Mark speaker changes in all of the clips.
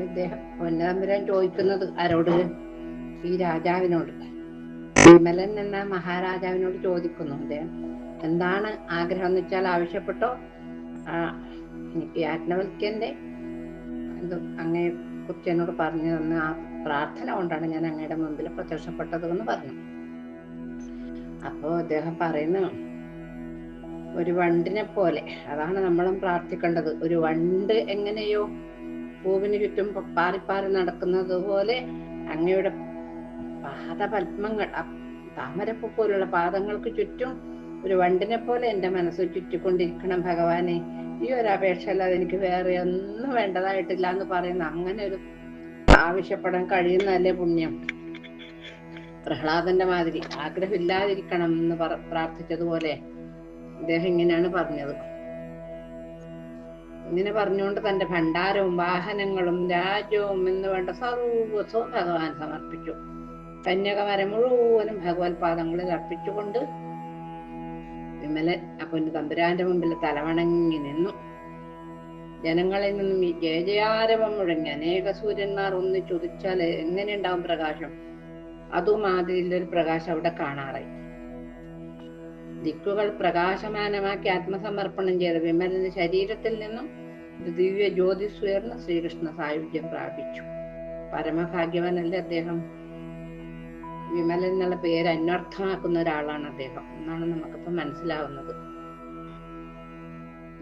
Speaker 1: ഇദ്ദേഹം പൊന്നതമ്പുരാൻ ചോദിക്കുന്നത് ആരോട്? ഈ രാജാവിനോട്. വിമലൻ എന്ന മഹാരാജാവിനോട് ചോദിക്കുന്നു. അദ്ദേഹം എന്താണ് ആഗ്രഹം എന്ന് വെച്ചാൽ ആവശ്യപ്പെട്ടോ? എനിക്ക് യാജ്ഞവൽക്കന്റെ ഇത് അങ്ങയെ പറഞ്ഞു തന്ന ആ പ്രാർത്ഥന കൊണ്ടാണ് ഞാൻ അങ്ങയുടെ മുമ്പിൽ പ്രത്യക്ഷപ്പെട്ടത് എന്ന് പറഞ്ഞു. അപ്പോ അദ്ദേഹം പറയുന്നു ഒരു വണ്ടിനെ പോലെ. അതാണ് നമ്മളും പ്രാർത്ഥിക്കേണ്ടത്. ഒരു വണ്ട് എങ്ങനെയോ പൂവിന് ചുറ്റും പാറിപ്പാറി നടക്കുന്നത് പോലെ അങ്ങയുടെ പാദപത്മങ്ങൾ താമരപ്പൂ പോലുള്ള പാദങ്ങൾക്ക് ചുറ്റും ഒരു വണ്ടിനെ പോലെ എന്റെ മനസ്സ് ചുറ്റിക്കൊണ്ടിരിക്കണം ഭഗവാനെ. ഈ ഒരു അപേക്ഷ അല്ലാതെ എനിക്ക് വേറെ ഒന്നും വേണ്ടതായിട്ടില്ല എന്ന് പറയുന്ന അങ്ങനെ ഒരു ആവശ്യപ്പെടാൻ കഴിയുന്നതല്ലേ പുണ്യം? പ്രഹ്ലാദന്റെ മാതിരി ആഗ്രഹമില്ലാതിരിക്കണം എന്ന് പ്രാർത്ഥിച്ചതുപോലെ അദ്ദേഹം ഇങ്ങനെയാണ് പറഞ്ഞത്. ഇങ്ങനെ പറഞ്ഞുകൊണ്ട് തന്റെ ഭണ്ഡാരവും വാഹനങ്ങളും രാജ്യവും എന്ന് വേണ്ട സർവസ്വവും ഭഗവാൻ സമർപ്പിച്ചു. കന്യകമരം മുഴുവനും ഭഗവത് പാദങ്ങളിൽ അർപ്പിച്ചുകൊണ്ട് വിമലൻ അപ്പൊന്ന് തമ്പുരാന്റെ മുമ്പിൽ തലവണങ്ങി നിന്നു. ജനങ്ങളിൽ നിന്നും ഈ ജയജയാരവം മുഴങ്ങി അനേക സൂര്യന്മാർ ഒന്നിച്ചുദിച്ചാൽ എങ്ങനെയുണ്ടാവും പ്രകാശം? അതുമാതിരിയുള്ളൊരു പ്രകാശം അവിടെ കാണാറായി. ദിക്കുകൾ പ്രകാശമാനമാക്കി ആത്മസമർപ്പണം ചെയ്ത വിമലന്റെ ശരീരത്തിൽ നിന്നും ദിവ്യ ജ്യോതിസ് ഉയർന്ന് ശ്രീകൃഷ്ണ സായുജ്യം പ്രാപിച്ചു. പരമഭാഗ്യവാനല്ലേ അദ്ദേഹം? വിമലൻ എന്നുള്ള പേര് അന്വർത്ഥമാക്കുന്ന ഒരാളാണ് അദ്ദേഹം എന്നാണ് നമുക്കിപ്പോ മനസ്സിലാവുന്നത്.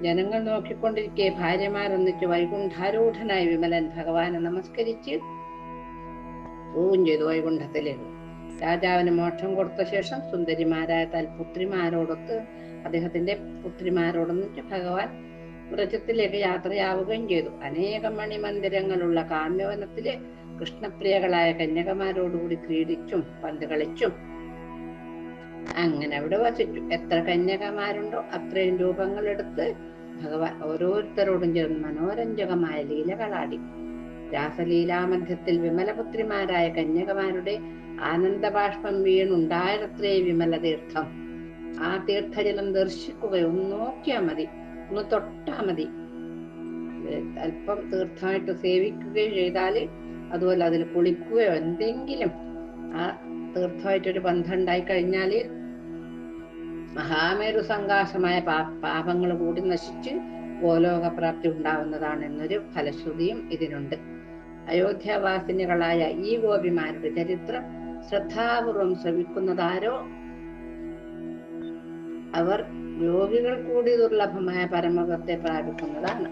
Speaker 1: ജനങ്ങൾ നോക്കിക്കൊണ്ടിരിക്കെ ഭാര്യമാരൊന്നിച്ച് വൈകുണ്ഠാരൂഢനായി വിമലൻ ഭഗവാനെ നമസ്കരിച്ച് പോവുകയും ചെയ്തു വൈകുണ്ഠത്തിലേക്ക്. രാജാവിന് മോക്ഷം കൊടുത്ത ശേഷം സുന്ദരിമാരായ താൽ പുത്രിമാരോടൊത്ത് അദ്ദേഹത്തിന്റെ പുത്രിമാരോടൊന്നിച്ച് ഭഗവാൻ വ്രജത്തിലേക്ക് യാത്രയാവുകയും ചെയ്തു. അനേകം മണിമന്ദിരങ്ങളുള്ള കാമ്യവനത്തിലെ കൃഷ്ണപ്രിയകളായ കന്യകമാരോടുകൂടി ക്രീഡിച്ചും പന്ത് കളിച്ചും അങ്ങനെ അവിടെ വസിച്ചു. എത്ര കന്യകമാരുണ്ടോ അത്രയും രൂപങ്ങളെടുത്ത് ഭഗവാൻ ഓരോരുത്തരോടും ചേർന്ന് മനോരഞ്ജകമായ ലീലകളാടി. രാസലീലാമധ്യത്തിൽ വിമലപുത്രിമാരായ കന്യകമാരുടെ ആനന്ദബാഷ്പം വീണുണ്ടായത്രേ വിമല തീർത്ഥം ആ തീർത്ഥജലം ദർശിക്കുകയോ ഒന്ന് നോക്കിയാൽ മതി. ഒന്ന് തൊട്ടാ മതി. അല്പം തീർത്ഥമായിട്ട് സേവിക്കുകയോ ചെയ്താൽ അതുപോലെ അതിൽ കുളിക്കുകയോ എന്തെങ്കിലും ആ തീർത്ഥമായിട്ടൊരു ബന്ധം ഉണ്ടായി കഴിഞ്ഞാൽ മഹാമേരു സങ്കാശമായ പാ പാപങ്ങൾ കൂടി നശിച്ച് ഗോലോകപ്രാപ്തി ഉണ്ടാവുന്നതാണ് എന്നൊരു ഫലശ്രുതിയും ഇതിനുണ്ട്. അയോധ്യാവാസിനികളായ ഈ ഗോപിമാരുടെ ചരിത്രം ശ്രദ്ധാപൂർവം ശ്രമിക്കുന്നതാരോ? അവർ യോഗികൾ കൂടി ദുർലഭമായ പരമപദത്തെ പ്രാപിക്കുന്നതാണ്.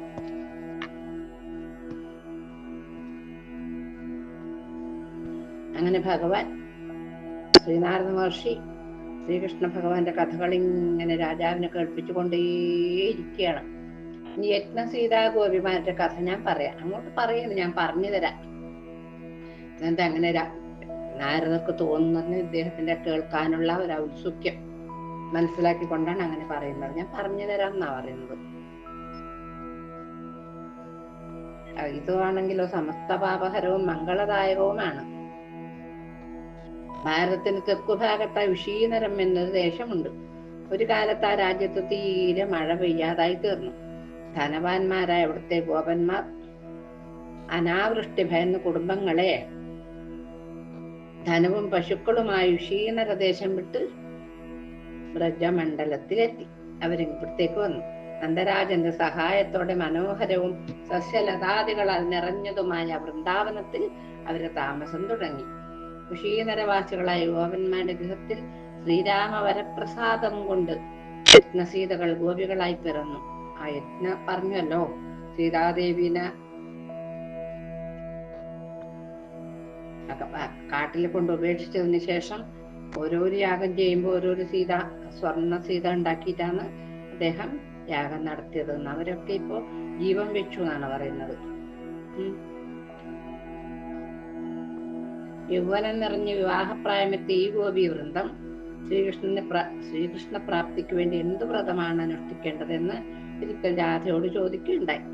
Speaker 1: അങ്ങനെ ഭഗവാൻ ശ്രീനാരദ മഹർഷി ശ്രീകൃഷ്ണ ഭഗവാന്റെ കഥകൾ ഇങ്ങനെ രാജാവിനെ കേൾപ്പിച്ചുകൊണ്ടേയിരിക്കുകയാണ്. ഇനി യജ്ഞ സീതാ ഗോപിമാരുടെ കഥ ഞാൻ പറയാം. അങ്ങോട്ട് പറയുന്നു ഞാൻ പറഞ്ഞു തരാം എന്താ അങ്ങനെ നാരദർക്ക് തോന്നുന്നത് ഇദ്ദേഹത്തിന്റെ കേൾക്കാനുള്ള ഒരു ഔത്സുക്യം മനസ്സിലാക്കിക്കൊണ്ടാണ് അങ്ങനെ പറയുന്നത്. ഞാൻ പറഞ്ഞു തരാം എന്നാ പറയുന്നത്. ഇതുവാണെങ്കിലോ സമസ്ത പാപഹരവും മംഗളദായകവുമാണ്. ഭാരതത്തിന് തെക്കുഭാഗത്തായി വിഷീനരം എന്നൊരു ദേശമുണ്ട്. ഒരു കാലത്ത് ആ രാജ്യത്ത് തീരെ മഴ പെയ്യാതായി തീർന്നു. ധനവാന്മാരായ അവിടുത്തെ ഗോപന്മാർ അനാവൃഷ്ടി ഭയന്ന് കുടുംബങ്ങളെ ധനവും പശുക്കളുമായി ക്ഷീണപ്രദേശം ദേശം വിട്ട് ബ്രജമണ്ഡലത്തിലെത്തി അവരിപ്പുറത്തേക്ക് വന്നു. നന്ദരാജന്റെ സഹായത്തോടെ മനോഹരവും സസ്യലതാദികൾ നിറഞ്ഞതുമായ വൃന്ദാവനത്തിൽ അവരെ താമസം തുടങ്ങി. കുശീനരവാസികളായ ഗോപന്മാരുടെ ഗൃഹത്തിൽ ശ്രീരാമ വരപ്രസാദം കൊണ്ട് യജ്ഞസീതകൾ ഗോപികളായി പിറന്നു. ആ യജ്ഞ പറഞ്ഞല്ലോ. സീതാദേവിനെ കാട്ടിൽ കൊണ്ട് ഉപേക്ഷിച്ചതിന് ശേഷം ഓരോരു യാഗം ചെയ്യുമ്പോൾ ഓരോരു സീത സ്വർണ സീത ഉണ്ടാക്കിയിട്ടാണ് അദ്ദേഹം യാഗം നടത്തിയത്. അവരൊക്കെ ഇപ്പോ ജീവൻ വെച്ചു എന്നാണ് പറയുന്നത്. യൗവനം നിറഞ്ഞ വിവാഹപ്രായമെത്തിയ ഈ ഗോപി വൃന്ദം ശ്രീകൃഷ്ണന്റെ ശ്രീകൃഷ്ണ പ്രാപ്തിക്ക് വേണ്ടി എന്ത് വ്രതമാണ് അനുഷ്ഠിക്കേണ്ടതെന്ന് ഒരിക്കൽ രാധയോട് ചോദിക്കുകയുണ്ടായി.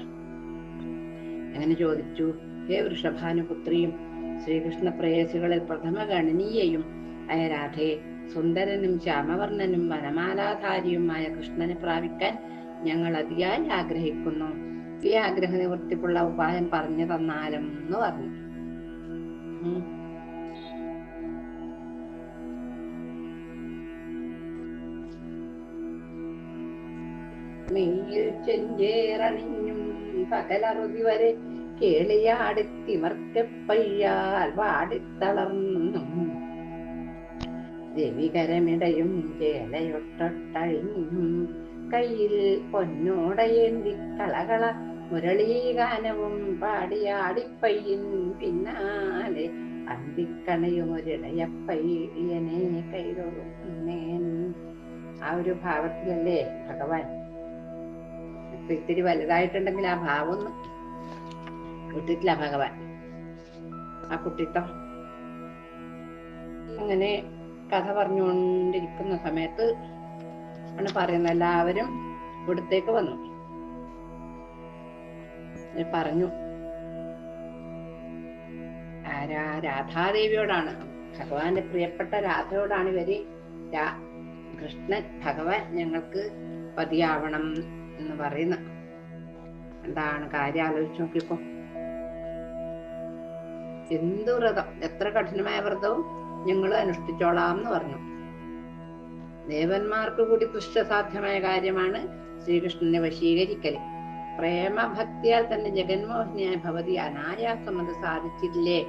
Speaker 1: അങ്ങനെ ചോദിച്ചു ഹേ വൃഷഭാനുപുത്രിയും ശ്രീകൃഷ്ണ പ്രേയസികളിൽ പ്രഥമ ഗണനീയയും ആയ രാധയെ സുന്ദരനും ശ്യാമവർണനും വനമാലാധാരിയുമായ കൃഷ്ണനെ പ്രാപിക്കാൻ ഞങ്ങൾ അതിയായി ആഗ്രഹിക്കുന്നു. ഈ ആഗ്രഹ നിവൃത്തിക്കുള്ള ഉപായം പറഞ്ഞു തന്നാലും എന്ന് പറഞ്ഞു ും. ചെഞ്ചേറണിഞ്ഞും പകലറുതി വരെ കേളിയാടിത്തിമർക്കപ്പയ്യാൽ വാടിത്തളർന്നും. രവികരമിടയും ചേലയൊട്ടൊട്ടഴിഞ്ഞും കയ്യിൽ പൊന്നോടയേന്തി കളകള മുരളീഗാനവും പാടിയാടിപ്പയ്യൻ പിന്നാലെ അന്തിക്കണയും ഒരിടയപ്പയ്യനെ കൈതൊഴുന്നേൻ. ആ ഒരു ഭാവത്തിലല്ലേ ഭഗവാൻ? ഇപ്പൊ ഇത്തിരി വലുതായിട്ടുണ്ടെങ്കിൽ ആ ഭാവം വിട്ടിട്ടില്ല ഭഗവാൻ. ആ കുട്ടിത്തം അങ്ങനെ കഥ പറഞ്ഞുകൊണ്ടിരിക്കുന്ന സമയത്ത് ആണ് പറയുന്നത്. എല്ലാവരും ഇവിടത്തേക്ക് വന്നു. പറഞ്ഞു ആരാ? രാധാദേവിയോടാണ്. ഭഗവാന്റെ പ്രിയപ്പെട്ട രാധയോടാണ് ഇവർ. രാ- കൃഷ്ണൻ ഭഗവാൻ ഞങ്ങൾക്ക് പതിയാവണം എന്ന് പറയുന്ന എന്താണ്? കാര്യം ആലോചിച്ച് നോക്കിയപ്പോ എന്ത് വ്രതം എത്ര കഠിനമായ വ്രതവും ഞങ്ങൾ അനുഷ്ഠിച്ചോളാം എന്ന് പറഞ്ഞു. ദേവന്മാർക്ക് കൂടി തുഷ്ടസാധ്യമായ കാര്യമാണ് ശ്രീകൃഷ്ണനെ വശീകരിക്കൽ പ്രേമഭക്തിയാൽ തന്നെ ജഗന്മോഹിനിയായ ഭവതി അനായാസം അത് സാധിച്ചില്ലേ?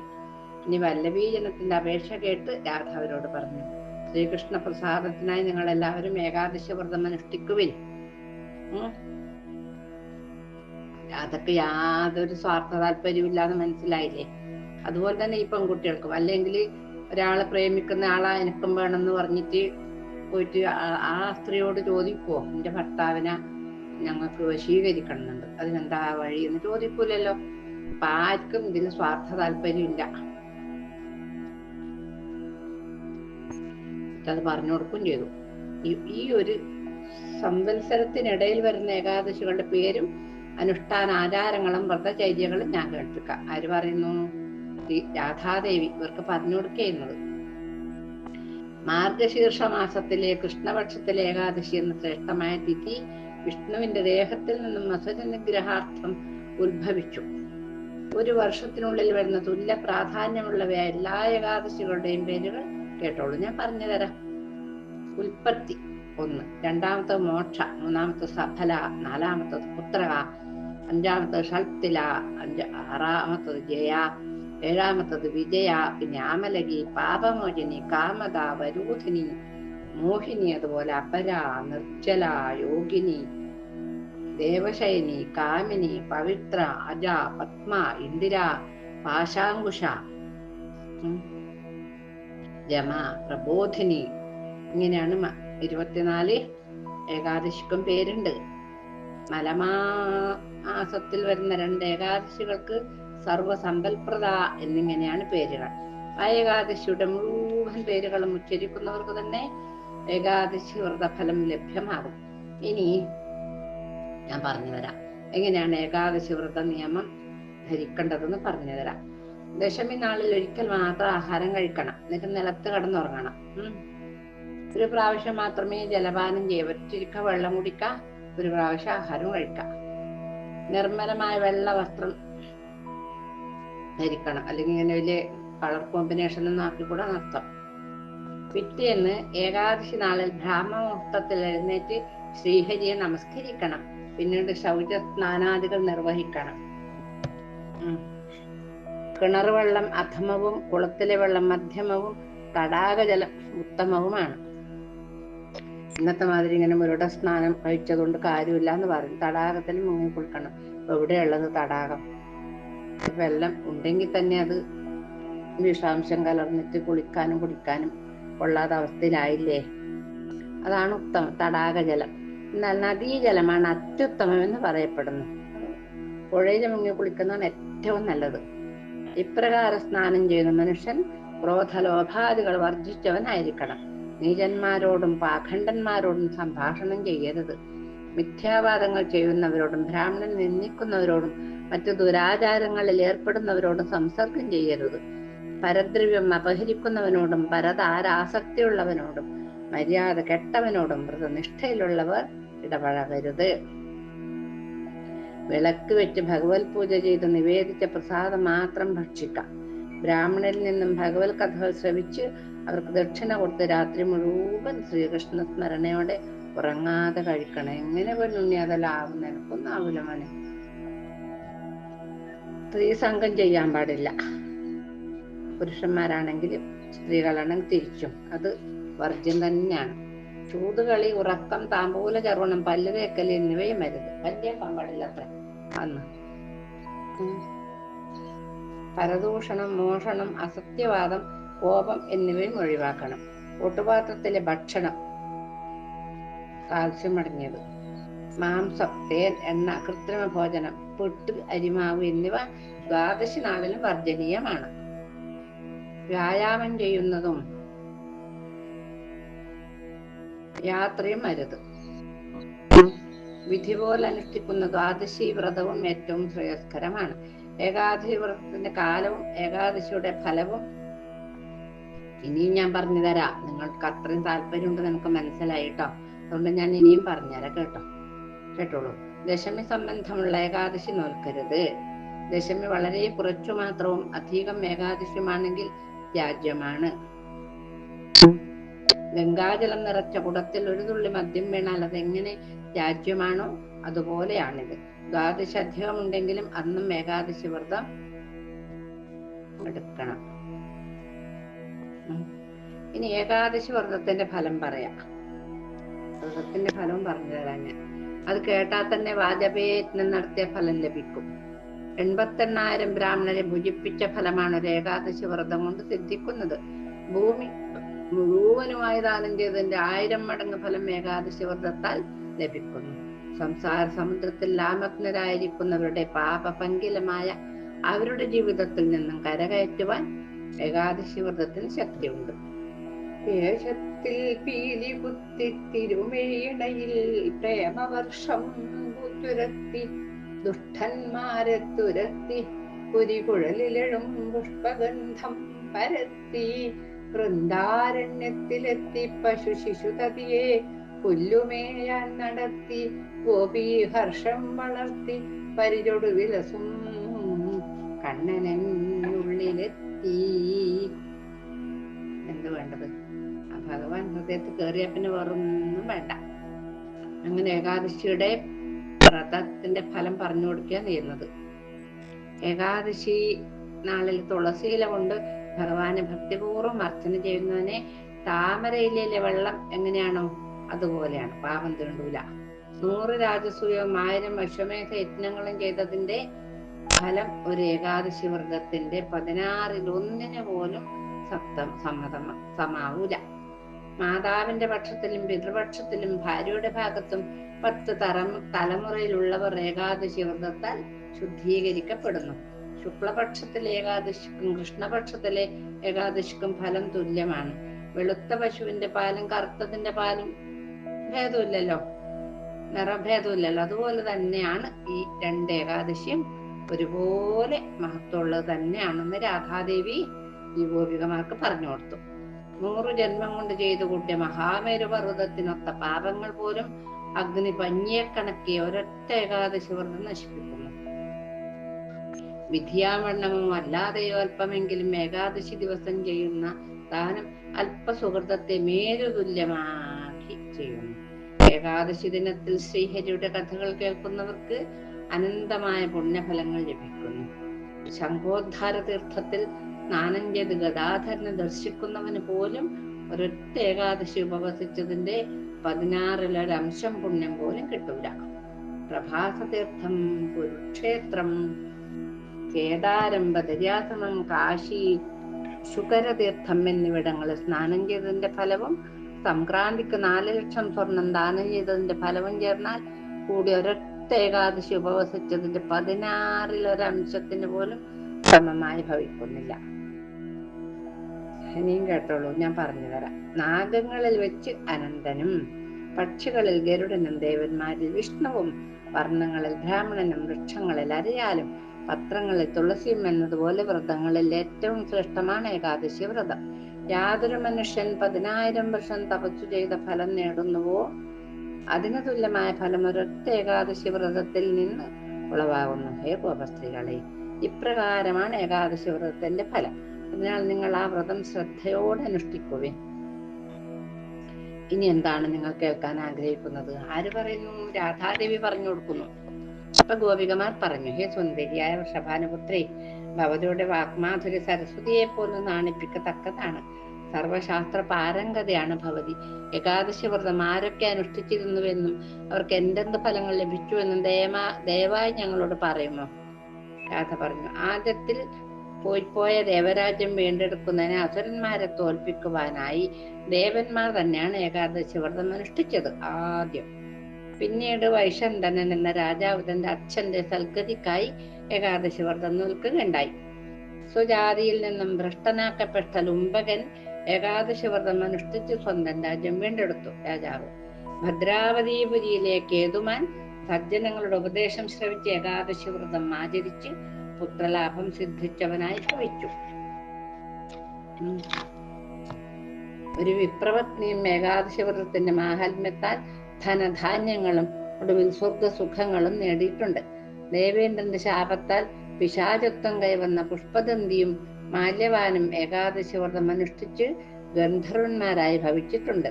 Speaker 1: ഇനി വല്ലവീജനത്തിന്റെ അപേക്ഷ കേട്ട് രാധ പറഞ്ഞു. ശ്രീകൃഷ്ണ പ്രസാദത്തിനായി നിങ്ങൾ എല്ലാവരും ഏകാദശ വ്രതം അനുഷ്ഠിക്കുവിൻ. അതൊക്കെ യാതൊരു സ്വാർത്ഥ താല്പര്യമില്ലാന്ന് മനസ്സിലായില്ലേ? അതുപോലെ തന്നെ ഈ പെൺകുട്ടികൾക്കും. അല്ലെങ്കിൽ ഒരാളെ പ്രേമിക്കുന്ന ആളെ എനിക്കും വേണമെന്ന് പറഞ്ഞിട്ട് പോയിട്ട് ആ- സ്ത്രീയോട് ചോദിക്കുവോ? എന്റെ ഭർത്താവിനെ ഞങ്ങൾക്ക് വശീകരിക്കണമെന്നുണ്ട്. അതിനെന്താ വഴി? എന്ന് ചോദിക്കൂലല്ലോ. അപ്പൊ ആർക്കും ഇതിൽ സ്വാർത്ഥ താല്പര്യമില്ല. അത് പറഞ്ഞു കൊടുക്കും ചെയ്തു. ഈ- ഒരു സംവത്സരത്തിനിടയിൽ വരുന്ന ഏകാദശികളുടെ പേരും അനുഷ്ഠാന ആചാരങ്ങളും വ്രതചര്യകളും ഞാൻ കേൾപ്പിക്കാം ആര് പറയുന്നു? രാധാദേവി ഇവർക്ക് പറഞ്ഞു കൊടുക്കുന്നത് മാർഗശീർഷ മാസത്തിലെ കൃഷ്ണപക്ഷത്തിലെ ഏകാദശി എന്ന ശ്രേഷ്ഠമായ തിഥി വിഷ്ണുവിന്റെ ദേഹത്തിൽ നിന്നും അസുരനിഗ്രഹാർത്ഥം ഉത്ഭവിച്ചു. ഒരു വർഷത്തിനുള്ളിൽ വരുന്ന തുല്യ പ്രാധാന്യമുള്ളവയായ എല്ലാ ഏകാദശികളുടെയും പേരുകൾ കേട്ടോളൂ. ഞാൻ പറഞ്ഞു തരാം ഉൽപ്പത്തി ഒന്ന് രണ്ടാമത്തെ മോക്ഷ മൂന്നാമത്തെ സഫല നാലാമത്തത് പുത്രക അഞ്ചാമത്തത് ഷൽത്തില അഞ്ച് ആറാമത്തത് ജയ ഏഴാമത്തത് വിജയ പിന്നെ ആമലകി പാപമോചിനി കാമത വരൂധിനി മോഹിനി അതുപോലെ അപര നിർജല യോഗിനി ദേവശയനി കാമിനി പവിത്ര അജ പത്മ ഇന്ദിര പാശാങ്കുഷ ജമ പ്രബോധിനി ഇങ്ങനെയാണ് ഇരുപത്തിനാല് ഏകാദശിക്കും പേരുണ്ട്. മലമാസത്തിൽ വരുന്ന രണ്ട് ഏകാദശികൾക്ക് സർവസമ്പൽപ്രദ എന്നിങ്ങനെയാണ് പേരുകൾ. ആ ഏകാദശിയുടെ മുഴുവൻ പേരുകളും ഉച്ചരിക്കുന്നവർക്ക് തന്നെ ഏകാദശി വ്രതഫലം ലഭ്യമാകും. ഇനി ഞാൻ പറഞ്ഞു തരാം എങ്ങനെയാണ് ഏകാദശി വ്രത നിയമം ധരിക്കേണ്ടതെന്ന് പറഞ്ഞു തരാം ദശമി നാളിൽ ഒരിക്കൽ മാത്രം ആഹാരം കഴിക്കണം. എന്നിട്ട് നിലത്ത് കടന്നുറങ്ങണം. ഒരു പ്രാവശ്യം മാത്രമേ ജലപാനം ചെയ്യ. ഒറ്റരിക്ക വെള്ളം കുടിക്കാം. ഒരു പ്രാവശ്യം ആഹാരം കഴിക്കാം. നിർമ്മലമായ വെള്ള വസ്ത്രം ധരിക്കണം. അല്ലെങ്കിൽ ഇങ്ങനെ വലിയ കളർ കോമ്പിനേഷൻ ഒന്നും കൂടെ നടത്താം പിറ്റേന്ന് ഏകാദശി നാളിൽ ബ്രാഹ്മമുഹൂർത്തത്തിൽ എഴുന്നേറ്റ് ശ്രീഹരിയെ നമസ്കരിക്കണം. പിന്നീട് ശൗച സ്നാനാദികൾ നിർവഹിക്കണം. കിണർ വെള്ളം അധമവും കുളത്തിലെ വെള്ളം മധ്യമവും തടാകജലം ഉത്തമവുമാണ്. ഇന്നത്തെ മാതിരി ഇങ്ങനെ മുരുടെ സ്നാനം കഴിച്ചതുകൊണ്ട് കാര്യമില്ല എന്ന് പറയും. തടാകത്തിൽ മുങ്ങി കുളിക്കണം. എവിടെയുള്ളത് തടാകം? വെള്ളം ഉണ്ടെങ്കിൽ തന്നെ അത് വിഷാംശം കലർന്നിട്ട് കുളിക്കാനും കുടിക്കാനും കൊള്ളാത്ത അവസ്ഥയിലായില്ലേ? അതാണ് ഉത്തമം തടാക ജലം. എന്നാൽ നദീജലമാണ് അത്യുത്തമം എന്ന് പറയപ്പെടുന്നു. പുഴയിൽ മുങ്ങി കുളിക്കുന്നതാണ് ഏറ്റവും നല്ലത്. ഇപ്രകാരം സ്നാനം ചെയ്യുന്ന മനുഷ്യൻ ക്രോധലോഭാദികൾ വർജിച്ചവനായിരിക്കണം. നീചന്മാരോടും പാഖണ്ഡന്മാരോടും സംഭാഷണം ചെയ്യരുത്. മിഥ്യാവാദങ്ങൾ ചെയ്യുന്നവരോടും ബ്രാഹ്മണൻ നിന്ദിക്കുന്നവരോടും മറ്റു ദുരാചാരങ്ങളിൽ ഏർപ്പെടുന്നവരോടും സംസർഗം ചെയ്യരുത്. പരദ്രവ്യം അപഹരിക്കുന്നവനോടും പരതാരാസക്തിയുള്ളവനോടും മര്യാദ കെട്ടവനോടും വ്രതനിഷ്ഠയിലുള്ളവർ ഇടപഴകരുത്. വിളക്ക് വെച്ച് ഭഗവത് പൂജ ചെയ്ത് നിവേദിച്ച പ്രസാദം മാത്രം ഭക്ഷിക്കാം. ബ്രാഹ്മണരിൽ നിന്നും ഭഗവത് കഥകൾ ശ്രവിച്ച് അവർക്ക് ദക്ഷിണ കൊടുത്ത് രാത്രി മുഴുവൻ ശ്രീകൃഷ്ണ സ്മരണയോടെ ഉറങ്ങാതെ കഴിക്കണം. എങ്ങനെ പെണ്ണുണ്ണി അതെല്ലാവും നിനക്കൊന്നും ആവില്ല മോനെ. സ്ത്രീ സംഘം ചെയ്യാൻ പാടില്ല. പുരുഷന്മാരാണെങ്കിലും സ്ത്രീകളാണെങ്കിൽ തിരിച്ചും. അത് വർജ്യം തന്നെയാണ്. ചൂതുകളി ഉറക്കം താമ്പൂല ചർവണം പല്ല് തേക്കൽ എന്നിവയും വരുത് പല്ലേക്കാൻ പാടില്ല അത്ര അന്ന്. പരദൂഷണം മോഷണം അസത്യവാദം കോപം എന്നിവയും ഒഴിവാക്കണം. ഒട്ടുപാത്രത്തിലെ ഭക്ഷണം കാൽസ്യം അടങ്ങിയത് മാംസം തേൻ എണ്ണ കൃത്രിമ ഭോജനം പുട്ട് അരിമാവ് എന്നിവ ദ്വാദശി നാളിലും വർജനീയമാണ്. വ്യായാമം ചെയ്യുന്നതും യാത്രയും അരുത്. വിധി പോലെ അനുഷ്ഠിക്കുന്ന ദ്വാദശി വ്രതവും ഏറ്റവും ശ്രേയസ്കരമാണ്. ഏകാദശി വ്രതത്തിന്റെ കാലവും ഏകാദശിയുടെ ഫലവും ഇനിയും ഞാൻ പറഞ്ഞു തരാം നിങ്ങൾക്ക് അത്രയും താല്പര്യമുണ്ട് നിനക്ക് മനസ്സിലായിട്ടോ അതുകൊണ്ട് ഞാൻ ഇനിയും പറഞ്ഞുതരാം കേട്ടോ. കേട്ടോളൂ. ദശമി സംബന്ധമുള്ള ഏകാദശി നോൽക്കരുത്. ദശമി വളരെ കുറച്ചു മാത്രവും അധികം ഏകാദശിയുമാണെങ്കിൽ ത്യാജ്യമാണ്. ഗംഗാജലം നിറച്ച കുടത്തിൽ ഒരു തുള്ളി മദ്യം വീണാൽ അതെങ്ങനെ ത്യാജ്യമാണോ അതുപോലെയാണിത്. ദ്വാദശി അധികം ഉണ്ടെങ്കിലും അന്നും ഏകാദശി വ്രതം എടുക്കണം. ഇനി ഏകാദശി വ്രതത്തിന്റെ ഫലം പറയാം. വ്രതത്തിന്റെ ഫലവും പറഞ്ഞു തരാം ഞാൻ. അത് കേട്ടാൽ തന്നെ വാജപേയത്നം നടത്തിയ ഫലം ലഭിക്കും. എൺപത്തെണ്ണായിരം ബ്രാഹ്മണരെ ഭുജിപ്പിച്ച ഫലമാണ് ഒരു ഏകാദശി വ്രതം കൊണ്ട് സിദ്ധിക്കുന്നത്. ഭൂമി മുഴുവനുമായി ദാനം ചെയ്തതിന്റെ ആയിരം മടങ്ങ് ഫലം ഏകാദശി വ്രതത്താൽ ലഭിക്കുന്നു. സംസാര സമുദ്രത്തിൽ ലാമഗ്നരായിരിക്കുന്നവരുടെ പാപപങ്കിലമായ അവരുടെ ജീവിതത്തിൽ നിന്നും കരകയറ്റുവാൻ ഏകാദശി വ്രതത്തിന് ശക്തിയുണ്ട്. ദേശത്തിൽ പീലി കുത്തി തിരുമേയിടയിൽ പ്രേമവർഷം തുരത്തി ദുഷ്ടന്മാരെ തുരത്തി പുരികുഴലിലെഴും പുഷ്പഗന്ധം പരത്തി വൃന്ദാരണ്യത്തിലെത്തി പശു ശിശുതതിയെ പുല്ലുമേയാൻ നടത്തി ഗോപി ഹർഷം വളർത്തി പരിചൊടു വിലസും കണ്ണനുള്ളിലെത്തി എന്ത് വേണ്ടത്? ഭഗവാൻ ഹൃദയത്തിൽ കയറിയ പിന്നെ വേറൊന്നും വേണ്ട. അങ്ങനെ ഏകാദശിയുടെ വ്രതത്തിന്റെ ഫലം പറഞ്ഞു കൊടുക്കുക ചെയ്യുന്നത്. ഏകാദശി നാളിൽ തുളസിയില കൊണ്ട് ഭഗവാനെ ഭക്തിപൂർവം അർച്ചന ചെയ്യുന്നതിനെ താമരയിലെ വെള്ളം എങ്ങനെയാണോ അതുപോലെയാണ്. പാപം തീണ്ടൂല. നൂറ് രാജസൂയവും ആയിരം അശ്വമേധ യജ്ഞങ്ങളും ചെയ്തതിന്റെ ഫലം ഒരു ഏകാദശി വ്രതത്തിന്റെ പതിനാറിൽ ഒന്നിന് പോലും സപ്തം സമ്മതം സമാവൂല. മാതാവിന്റെ പക്ഷത്തിലും പിതൃപക്ഷത്തിലും ഭാര്യയുടെ ഭാഗത്തും പത്ത് തറം തലമുറയിലുള്ളവർ ഏകാദശി വ്രതത്താൽ ശുദ്ധീകരിക്കപ്പെടുന്നു. ശുക്ലപക്ഷത്തിലെ ഏകാദശിക്കും കൃഷ്ണപക്ഷത്തിലെ ഏകാദശിക്കും ഫലം തുല്യമാണ്. വെളുത്ത പശുവിന്റെ പാലും കറുത്തതിന്റെ പാലും ഭേദമില്ലല്ലോ. നിറഭേദമില്ലല്ലോ. അതുപോലെ തന്നെയാണ് ഈ രണ്ട് ഏകാദശിയും ഒരുപോലെ മഹത്വമുള്ളത് തന്നെയാണെന്ന് രാധാദേവി ഈ ഗോപികമാർക്ക് പറഞ്ഞു കൊടുത്തു. നൂറു ജന്മം കൊണ്ട് ചെയ്തു കൂട്ടിയ മഹാമേരു പർവതത്തിനൊത്ത പാപങ്ങൾ പോലും അഗ്നി പഞ്ഞിയെ കണക്കി ഒരൊറ്റ ഏകാദശി വ്രതം നശിപ്പിക്കുന്നു. വിധിയാവണ്ണമോ അല്ലാതെയോ അല്പമെങ്കിലും ഏകാദശി ദിവസം ചെയ്യുന്ന ദാനം അല്പസുഹൃതത്തെ മേരുതുല്യമാക്കി ചെയ്യുന്നു. ഏകാദശി ദിനത്തിൽ ശ്രീഹരിയുടെ കഥകൾ കേൾക്കുന്നവർക്ക് അനന്തമായ പുണ്യഫലങ്ങൾ ലഭിക്കുന്നു. ശംഖോദ്ധാര തീർത്ഥത്തിൽ സ്നാനം ചെയ്ത് ഗദാധരനെ ദർശിക്കുന്നവന് പോലും ഒരൊറ്റ ഏകാദശി ഉപവസിച്ചതിന്റെ പതിനാറിലൊരംശം പുണ്യം പോലും കിട്ടൂല. പ്രഭാസതീർത്ഥം കുരുക്ഷേത്രം കേദാരം ബദര്യാസനം കാശി ശുകരതീർത്ഥം എന്നിവിടങ്ങളിൽ സ്നാനം ചെയ്തതിന്റെ ഫലവും സംക്രാന്തിക്ക് നാല് ലക്ഷം സ്വർണം ദാനം ചെയ്തതിന്റെ ഫലവും ചേർന്നാൽ കൂടി ഒരൊറ്റ ഏകാദശി ഉപവസിച്ചതിന്റെ പതിനാറിലൊരംശത്തിന് പോലും സമമായി ഭവിക്കുന്നില്ല. ഇനിയും കേട്ടോളൂ. ഞാൻ പറഞ്ഞു തരാം. നാഗങ്ങളിൽ വെച്ച് അനന്തനും പക്ഷികളിൽ ഗരുഡനും ദേവന്മാരിൽ വിഷ്ണുവും വർണങ്ങളിൽ ബ്രാഹ്മണനും വൃക്ഷങ്ങളിൽ അരയാലും പത്രങ്ങളിൽ തുളസിയും എന്നതുപോലെ വ്രതങ്ങളിൽ ഏറ്റവും ശ്രേഷ്ഠമാണ് ഏകാദശി വ്രതം. യാതൊരു മനുഷ്യൻ പതിനായിരം വർഷം തപസ്സു ചെയ്ത ഫലം നേടുന്നുവോ? അതിന് തുല്യമായ ഫലം ഒരൊറ്റ ഏകാദശി വ്രതത്തിൽ നിന്ന് ഉളവാകുന്നു. ഹേ ഗോപസ്ത്രീകളെ ഇപ്രകാരമാണ് ഏകാദശി വ്രതത്തിന്റെ ഫലം. അതിനാൽ നിങ്ങൾ ആ വ്രതം ശ്രദ്ധയോടെ അനുഷ്ഠിക്കുവിൻ. ഇനി എന്താണ് നിങ്ങൾ കേൾക്കാൻ ആഗ്രഹിക്കുന്നത്? ആര് പറയുന്നു? രാധാദേവി പറഞ്ഞു കൊടുക്കുന്നു. അപ്പൊ ഗോപികമാർ പറഞ്ഞു ഹേ സുന്ദരിയായ വൃഷഭാനുപുത്രി ഭവതിയുടെ വാക്മാധുരി സരസ്വതിയെ പോലും നാണിപ്പിക്കത്തക്കതാണ്. സർവശാസ്ത്ര പാരംഗതയാണ് ഭവതി. ഏകാദശി വ്രതം ആരൊക്കെ അനുഷ്ഠിച്ചിരുന്നുവെന്നും അവർക്ക് എന്തെന്ത് ഫലങ്ങൾ ലഭിച്ചുവെന്നും ദയമാ ദയവായി ഞങ്ങളോട് പറയുമോ? രാധ പറഞ്ഞു ആദ്യത്തിൽ പോയി പോയ ദേവരാജ്യം വീണ്ടെടുക്കുന്നതിന് അസുരന്മാരെ തോൽപ്പിക്കുവാനായി ദേവന്മാർ തന്നെയാണ് ഏകാദശി വ്രതം അനുഷ്ഠിച്ചത് ആദ്യം. പിന്നീട് വൈഷന്തനൻ എന്ന രാജാവ് തന്റെ അച്ഛന്റെ സൽഗതിക്കായി ഏകാദശി വ്രതം നിൽക്കുകയുണ്ടായി. സ്വജാതിയിൽ നിന്നും ഭ്രഷ്ടനാക്കപ്പെട്ട ലുംബകൻ ഏകാദശി വ്രതം അനുഷ്ഠിച്ച് സ്വന്തം രാജ്യം വീണ്ടെടുത്തു. രാജാവ് ഭദ്രാവതിപുരിയിലെ കേതുമാൻ സജ്ജനങ്ങളുടെ ഉപദേശം ശ്രവിച്ച് ഏകാദശി വ്രതം ആചരിച്ച് പുത്രലാഭം സിദ്ധിച്ചവനായി ഭവിച്ചു. ഒരു വിപ്രപത്നിയും ഏകാദശി വ്രതത്തിന്റെ മാഹാത്മ്യത്താൽ ധനധാന്യങ്ങളും ഒടുവിൽ സ്വർഗസുഖങ്ങളും നേടിയിട്ടുണ്ട്. ദേവേന്ദ്രന്റെ ശാപത്താൽ പിശാചത്വം കൈവന്ന പുഷ്പദന്തിയും മാല്യവാനും ഏകാദശി വ്രതം അനുഷ്ഠിച്ച് ഗന്ധർവന്മാരായി ഭവിച്ചിട്ടുണ്ട്.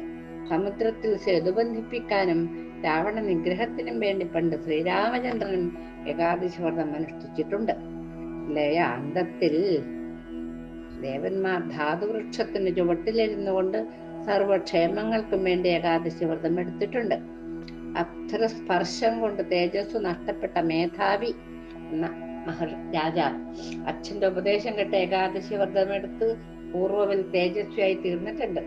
Speaker 1: സമുദ്രത്തിൽ സേതു ബന്ധിപ്പിക്കാനും രാവണ നിഗ്രഹത്തിനും വേണ്ടി പണ്ട് ശ്രീരാമചന്ദ്രനും ഏകാദശി വ്രതം അനുഷ്ഠിച്ചിട്ടുണ്ട്. ലയാന്തത്തിൽ ദേവന്മാർ ധാതുവൃക്ഷത്തിന് ചുവട്ടിലിരുന്നു കൊണ്ട് സർവക്ഷേമങ്ങൾക്കും വേണ്ടി ഏകാദശി വ്രതം എടുത്തിട്ടുണ്ട്. അത്ര സ്പർശം കൊണ്ട് തേജസ് നഷ്ടപ്പെട്ട മേധാവി എന്ന മഹർ രാജാവ് അച്ഛന്റെ ഉപദേശം കേട്ട് ഏകാദശി വ്രതം എടുത്ത് പൂർവവിൽ തേജസ്വിയായി തീർന്നിട്ടുണ്ട്.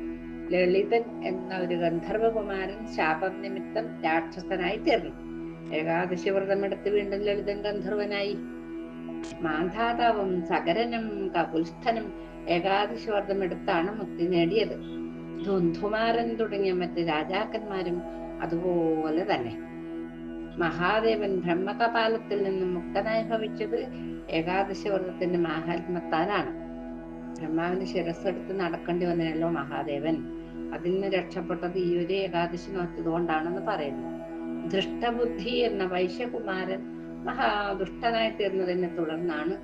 Speaker 1: ലളിതൻ എന്ന ഒരു ഗന്ധർവകുമാരൻ ശാപം നിമിത്തം രാക്ഷസനായി തീർന്നു. ഏകാദശി വ്രതം എടുത്ത് വീണ്ടും ലളിതൻ ഗന്ധർവനായി. മാധാതാവും സകരനും കപുൽസ്ഥനും ഏകാദശവർദ്ധം എടുത്താണ് മുക്തി നേടിയത്. ധുന്ധുമാരൻ തുടങ്ങിയ മറ്റ് രാജാക്കന്മാരും അതുപോലെ തന്നെ. മഹാദേവൻ ബ്രഹ്മകപാലത്തിൽ നിന്നും മുക്തനായി ഭവിച്ചത് ഏകാദശവർദ്ധത്തിന്റെ വ്രതത്തിന്റെ മാഹാത്മ്യത്താലാണ് ബ്രഹ്മാവിന്റെ ശിരസ്സെടുത്ത് നടക്കേണ്ടി വന്നല്ലോ മഹാദേവൻ. അതിൽ നിന്ന് രക്ഷപ്പെട്ടത് ഈ ഒരു ഏകാദശി നോക്കിയത് കൊണ്ടാണെന്ന് പറയുന്നു. ദൃഷ്ടബുദ്ധി എന്ന വൈശ്യകുമാരൻ മഹാദുഷ്ടനായി തീർന്നതിനെ തുടർന്നാണ്.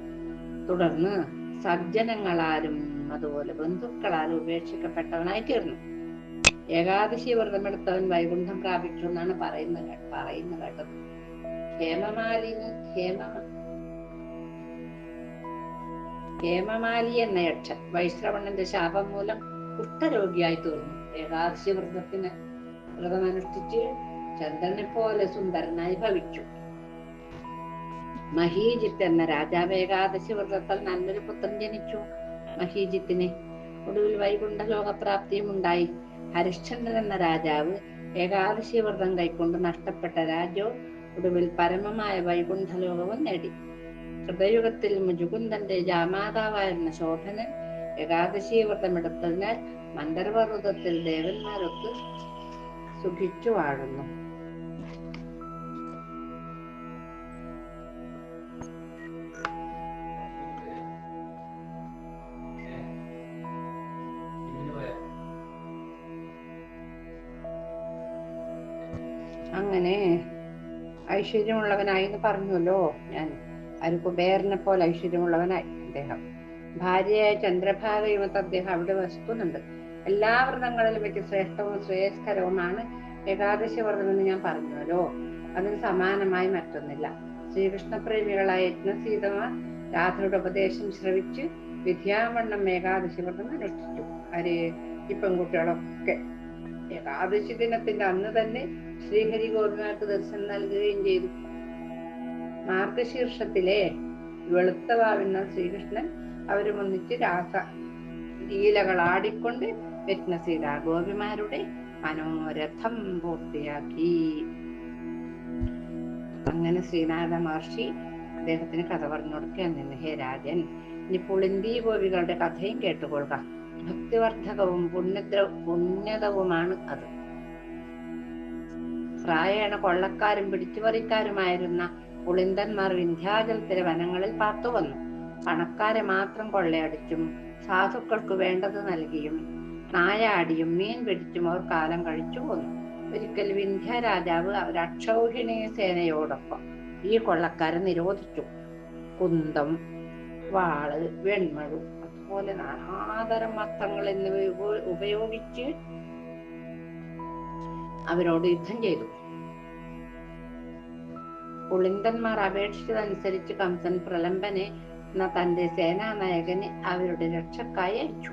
Speaker 1: തുടർന്ന് സജ്ജനങ്ങളാരും അതുപോലെ ബന്ധുക്കളാലും ഉപേക്ഷിക്കപ്പെട്ടവനായി തീർന്നു ഏകാദശി വ്രതമെടുത്തവൻ വൈകുണ്ഠം പ്രാപിച്ചു എന്നാണ് പറയുന്ന പറയുന്ന കേട്ടത്. ഹേമമാലിനി ഹേമ ഹേമമാലി എന്ന യക്ഷൻ വൈശ്രവണന്റെ ശാപം മൂലം കുഷ്ഠരോഗിയായി തീർന്നു ഏകാദശി വ്രതത്തിന് വ്രതമനുഷ്ഠിച്ച് ചന്ദ്രനെ പോലെ സുന്ദരനായി ഭവിച്ചു. മഹീജിത്ത് എന്ന രാജാവ് ഏകാദശി വ്രതത്താൽ നല്ലൊരു പുത്രൻ ജനിച്ചു. മഹീജിത്തിന് ഒടുവിൽ വൈകുണ്ഠ ലോകപ്രാപ്തിയും ഉണ്ടായി. ഹരിശ്ചന്ദ്രൻ എന്ന രാജാവ് ഏകാദശി വ്രതം കൈക്കൊണ്ട് നഷ്ടപ്പെട്ട രാജ്യവും ഒടുവിൽ പരമമായ വൈകുണ്ഠ ലോകവും നേടി. കൃതയുഗത്തിൽ മുജുകുന്ദന്റെ ജാമാതാവായിരുന്ന ശോഭനൻ ഏകാദശി വ്രതമെടുത്തതിനാൽ മന്ദർപർവതത്തിൽ ദേവന്മാരൊത്ത് സുഖിച്ചു വാഴുന്നു. ഐശ്വര്യമുള്ളവനായി എന്ന് പറഞ്ഞല്ലോ ഞാൻ. ഒരു കുബേരനെ പോലെ ഐശ്വര്യമുള്ളവനായി അദ്ദേഹം. ഭാര്യയായ ചന്ദ്രഭാഗയുമത്ത് അദ്ദേഹം അവിടെ വസിക്കുന്നുണ്ട്. എല്ലാ വ്രതങ്ങളിലും വെച്ച് ശ്രേഷ്ഠവും ശ്രേയസ്കരവുമാണ് ഏകാദശി വ്രതം എന്ന് ഞാൻ പറഞ്ഞുവല്ലോ. അതിന് സമാനമായി മറ്റൊന്നില്ല. ശ്രീകൃഷ്ണ പ്രേമികളായ യജ്ഞസീതമാർ രാധയുടെ ഉപദേശം ശ്രവിച്ച് വിദ്യാവണ്ണം ഏകാദശി വ്രതം അനുഷ്ഠിച്ചു. ആര്? ഈ പെൺകുട്ടികളൊക്കെ. ഏകാദശി ദിനത്തിന്റെ അന്ന് തന്നെ ശ്രീഹരി ഗോപിമാർക്ക് ദർശനം നൽകുകയും ചെയ്തു. മാർഗശീർഷത്തിലെ വെളുത്ത ശ്രീകൃഷ്ണൻ അവരും രാസ ലീലകൾ ആടിക്കൊണ്ട് യജ്ഞസീത ഗോപിമാരുടെ മനോരഥം പൂർത്തിയാക്കി. അങ്ങനെ ശ്രീനാഥ മഹർഷി അദ്ദേഹത്തിന് കഥ പറഞ്ഞു കൊടുക്കുകയാണ്. ഹേ രാജൻ ഇനി പുളിന്തി ഗോപികളുടെ കഥയും കേട്ടുകൊള്ളുക. ഭക്തിവർദ്ധകവും പുണ്യദ്ര പുണ്യതവുമാണ് അത്. പ്രായേണ കൊള്ളക്കാരും പിടിച്ചുപറിക്കാരുമായിരുന്ന പുളിന്തന്മാർ വിന്ധ്യാചലത്തിലെ വനങ്ങളിൽ പാത്തുവന്നു പണക്കാരെ മാത്രം കൊള്ളയടിച്ചും സാധുക്കൾക്ക് വേണ്ടത് നൽകിയും നായാടിയും മീൻ പിടിച്ചും അവർ കാലം കഴിച്ചു പോന്നു. ഒരിക്കൽ വിന്ധ്യ രാജാവ് ഒരു അക്ഷൗഹിണി സേനയോടൊപ്പം ഈ കൊള്ളക്കാരെ നിരോധിച്ചു. കുന്തം വാൾ വെൺമഴു അതുപോലെ നാനാതരം വസ്ത്രങ്ങൾ എന്നിവ ഉപയോഗിച്ച് അവരോട് യുദ്ധം ചെയ്തു. പുളിന്തന്മാർ അപേക്ഷിച്ചതനുസരിച്ച് കംസൻ പ്രലംബനെ എന്ന തന്റെ സേനാനായകനെ അവരുടെ രക്ഷക്കായി അയച്ചു.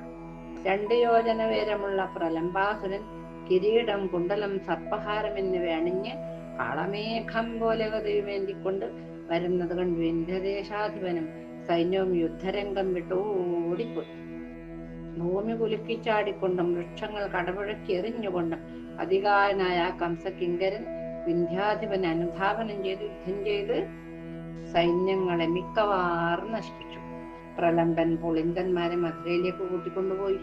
Speaker 1: രണ്ട് യോജന വേരമുള്ള പ്രലംബാസുരൻ കിരീടം കുണ്ടലം സർപ്പഹാരം എന്നിവ അണിഞ്ഞ് കാളമേഘം പോലെ വേണ്ടിക്കൊണ്ട് വരുന്നത് കണ്ടു. ഇന്ദ്രദേശാധിപനും സൈന്യവും യുദ്ധരംഗം വിട്ട് ഓടിപ്പോയി. ഭൂമി കുലുക്കിച്ചാടിക്കൊണ്ടും വൃക്ഷങ്ങൾ കടപുഴക്കി എറിഞ്ഞുകൊണ്ടും അധികാരനായ ആ കംസകിങ്കരൻ വിന്ധ്യാധിപനെ അനുധാപനം ചെയ്ത് യുദ്ധം ചെയ്ത് സൈന്യങ്ങളെ മിക്കവാറും നശിപ്പിച്ചു. പ്രലംബൻ പുളിന്തന്മാരെ മധുരയിലേക്ക് കൂട്ടിക്കൊണ്ടുപോയി.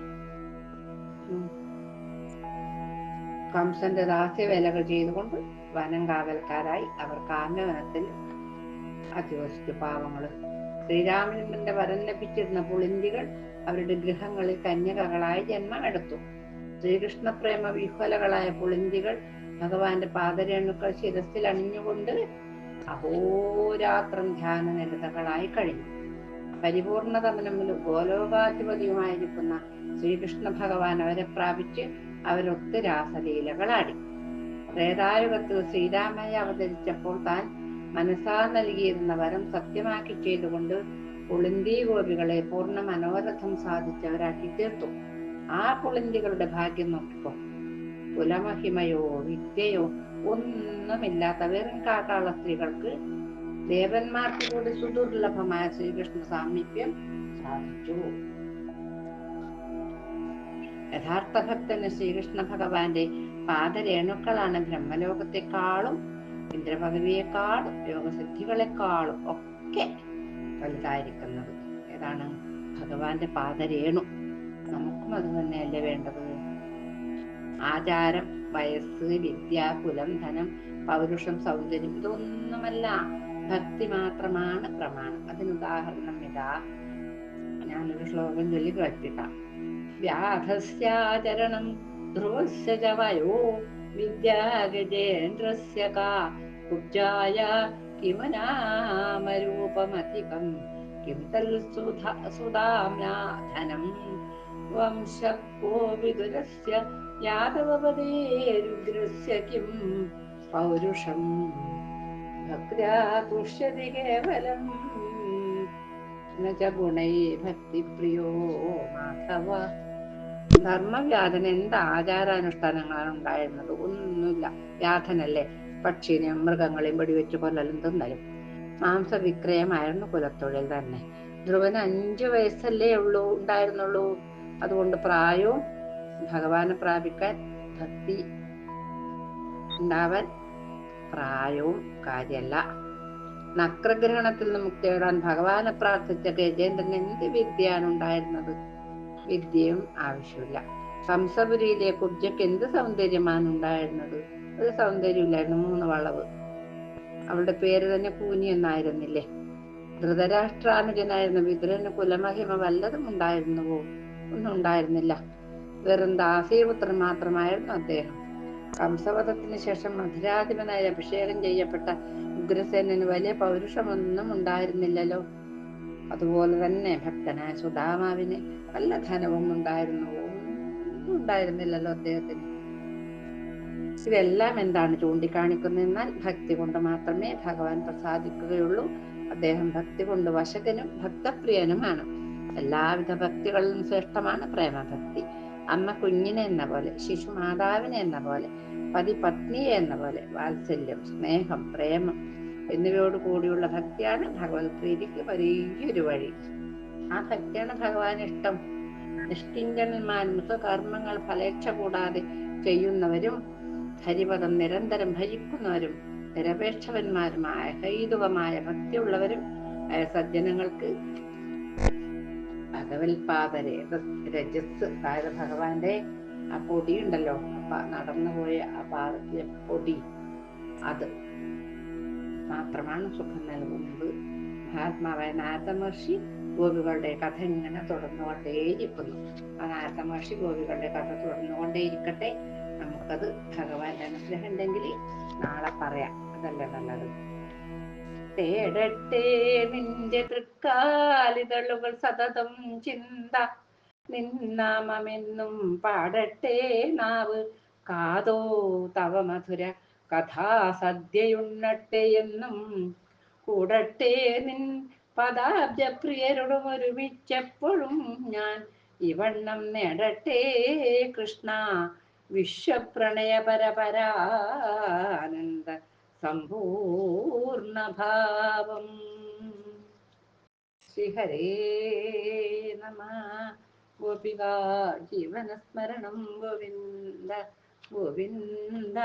Speaker 1: കംസന്റെ ദാസ്യവേലകൾ ചെയ്തുകൊണ്ട് വനം കാവൽക്കാരായി അവർ കാമ്യവനത്തിൽ അധിവസിച്ചു. പാവങ്ങൾ. ശ്രീരാമചന്ദ്രന്റെ വരം ലഭിച്ചിരുന്ന പുളിന്തികൾ അവരുടെ ഗൃഹങ്ങളിൽ കന്യകകളായി ജന്മമെടുത്തു. ശ്രീകൃഷ്ണ പ്രേമ വിഹ്വലകളായ പുളിന്തികൾ ഭഗവാന്റെ പാദരേണുക്കൾ ശിരസിൽ അണിഞ്ഞുകൊണ്ട് അഹോരാത്രം ധ്യാന നിരതകളായി കഴിഞ്ഞു. പരിപൂർണതമനമിൽ ഗോലോകാധിപതിയുമായിരിക്കുന്ന ശ്രീകൃഷ്ണ ഭഗവാൻ അവരെ പ്രാപിച്ച് അവരൊത്ത് രാസലീലകളാടി. ത്രേതായുഗത്തിൽ ശ്രീരാമയെ അവതരിച്ചപ്പോൾ താൻ മനസ്സാ നൽകിയിരുന്ന വരം സത്യമാക്കി ചെയ്തുകൊണ്ട് പുളിന്തി ഗോപികളെ പൂർണ മനോരഥം സാധിച്ചവരാക്കി തീർത്തു. ആ പുളിന്തികളുടെ ഭാഗ്യം നോക്കിക്കോ. കുലമഹിമയോ വിദ്യയോ ഒന്നുമില്ലാത്ത വെറും കാട്ടാള സ്ത്രീകൾക്ക് ദേവന്മാർക്ക് കൂടി സുദുർലഭമായ ശ്രീകൃഷ്ണ സാമീപ്യം സാധിച്ചു. യഥാർത്ഥ ഭക്തന് ശ്രീകൃഷ്ണ ഭഗവാന്റെ പാദരേണുക്കളാണ് ബ്രഹ്മലോകത്തെക്കാളും ഇന്ദ്രപദവിയെക്കാളും യോഗസിദ്ധികളെക്കാളും ഒക്കെ വലുതായിരിക്കുന്നത്. ഏതാണ്? ഭഗവാന്റെ പാദരേണു. നമുക്കും അത് തന്നെയല്ലേ വേണ്ടത്. ആചാരം വയസ്സ് വിദ്യ കുലം ധനം പൗരുഷം സൗന്ദര്യം ഇതൊന്നുമല്ല. ഭക്തി മാത്രമാണ് പ്രമാണം. അതിന് ഉദാഹരണം ഇതാ. ഞാനൊരു ശ്ലോകം ചൊല്ലി കേൾപ്പിക്കാം വ്യാധസ്യാചരണം ധ്രുവസ്യ ച വയോ വിദ്യാ കാ കുബ്ജായ കിമനാമരൂപമധികം. കിം തൽ സുധാ സുധാംനാ ധനം വംശോ രുദ്രസ്യ കിം? പൗരുഷം തുഷ്യതി കേവലം ഭക്തിപ്രിയോ മാധവ. ധർമ്മവ്യാധന എന്ത് ആചാരാനുഷ്ഠാനങ്ങളാണ് ഉണ്ടായിരുന്നത്? ഒന്നുമില്ല. വ്യാധനല്ലേ? പക്ഷിനെയും മൃഗങ്ങളെയും വെടിവെച്ച് കൊല്ലലും തിന്നലും. മാംസവിക്രയമായിരുന്നു കുലത്തൊഴിൽ തന്നെ. ധ്രുവന് അഞ്ചു വയസ്സല്ലേ ഉള്ളൂ ഉണ്ടായിരുന്നുള്ളൂ. അതുകൊണ്ട് പ്രായവും ഭഗവാനെ പ്രാപിക്കാൻ ഭക്തി ഉണ്ടാവാൻ പ്രായവും കാര്യമല്ല നക്രഗ്രഹണത്തിൽ നിന്ന് മുക്തി നേടാൻ ഭഗവാനെ പ്രാർത്ഥിച്ച ഗജേന്ദ്രൻ എന്ത് വിദ്യയാണ് ഉണ്ടായിരുന്നത്? വിദ്യയും ആവശ്യമില്ല സംസപുരിയിലെ കുബ്ജയ്ക്ക് എന്ത് സൗന്ദര്യമാണ് ഉണ്ടായിരുന്നത്? ഒരു സൗന്ദര്യമില്ലായിരുന്നു മൂന്ന് വളവ്. അവളുടെ പേര് തന്നെ പൂനി എന്നായിരുന്നില്ലേ? ധൃതരാഷ്ട്രാനുജനായിരുന്ന വിതുരന് കുലമഹിമ വല്ലതും ഉണ്ടായിരുന്നുവോ? ഒന്നും ഉണ്ടായിരുന്നില്ല. വെറും ദാസീപുത്രൻ മാത്രമായിരുന്നു അദ്ദേഹം. കംസവധത്തിന് ശേഷം മധുരാധിപനായി അഭിഷേകം ചെയ്യപ്പെട്ട ഉഗ്രസേനന് വലിയ പൗരുഷമൊന്നും ഉണ്ടായിരുന്നില്ലല്ലോ. അതുപോലെ തന്നെ ഭക്തനായ സുധാമാവിന് വല്ല ധനവും ഉണ്ടായിരുന്നു. ഒന്നും ഉണ്ടായിരുന്നില്ലല്ലോ അദ്ദേഹത്തിന്. ഇതെല്ലാം എന്താണ് ചൂണ്ടിക്കാണിക്കുന്നതെന്നാൽ ഭക്തി കൊണ്ട് മാത്രമേ ഭഗവാൻ പ്രസാദിക്കുകയുള്ളൂ. അദ്ദേഹം ഭക്തി കൊണ്ട് വശകനും ഭക്തപ്രിയനുമാണ്. എല്ലാവിധ ഭക്തികളിലും ശ്രേഷ്ഠമാണ് പ്രേമഭക്തി. അമ്മ കുഞ്ഞിനെ എന്ന പോലെ ശിശു മാതാവിനെ എന്ന പോലെ പതി പത്നിയെ എന്ന പോലെ വാത്സല്യം സ്നേഹം പ്രേമം എന്നിവയോട് കൂടിയുള്ള ഭക്തിയാണ് ഭഗവത് പ്രീതിക്ക് വലിയൊരു വഴി. ആ ഭക്തിയാണ് ഭഗവാൻ ഇഷ്ടം. നിഷ്കിഞ്ചനന്മാരും സ്വകർമ്മങ്ങൾ ഫലേച്ഛ കൂടാതെ ചെയ്യുന്നവരും ഹരിപദം നിരന്തരം ഭജിക്കുന്നവരും നിരപേക്ഷവന്മാരുമായ ഹൈതുകമായ ഭക്തിയുള്ളവരും സജ്ജനങ്ങൾക്ക് ഭഗവത്പാദരെ രജസ് അതായത് ഭഗവാന്റെ ആ പൊടി ഉണ്ടല്ലോ നടന്നു പോയ ആ പാദത്തിലെ പൊടി അത് മാത്രമാണ് സുഖം നൽകുന്നത്. മഹാത്മാവായ നാരദ മഹർഷി ഗോപികളുടെ കഥ ഇങ്ങനെ തുടർന്നുകൊണ്ടേയിരിക്കുന്നു. ആ നാരദ മഹർഷി ഗോപികളുടെ കഥ തുടർന്നുകൊണ്ടേയിരിക്കട്ടെ. നമുക്കത് ഭഗവാന്റെ അനുഗ്രഹം ഉണ്ടെങ്കിൽ നാളെ പറയാം. അതല്ലേ നല്ലത്? തേടട്ടെ നിന്റെ തൃക്കാലിതളുകൾ സതതം ചിന്ത. നിന്നാമെന്നും പാടട്ടെ നാവ്. കാതോ തവ മധുര കഥാസദ്യയുണ്ണട്ടെ എന്നും. കൂടട്ടെ നിൻ പദാബ്ജപ്രിയരോടും ഒരുമിച്ചെപ്പോഴും ഞാൻ ഇവണ്ണം നേടട്ടെ കൃഷ്ണ. വിശ്വപ്രണയ പരപരാനന്ദ സമ്പൂർണഭാവം. ശ്രീഹരേ നമ. ഗോപിക ജീവനസ്മരണം ഗോവിന്ദ ഗോവിന്ദ.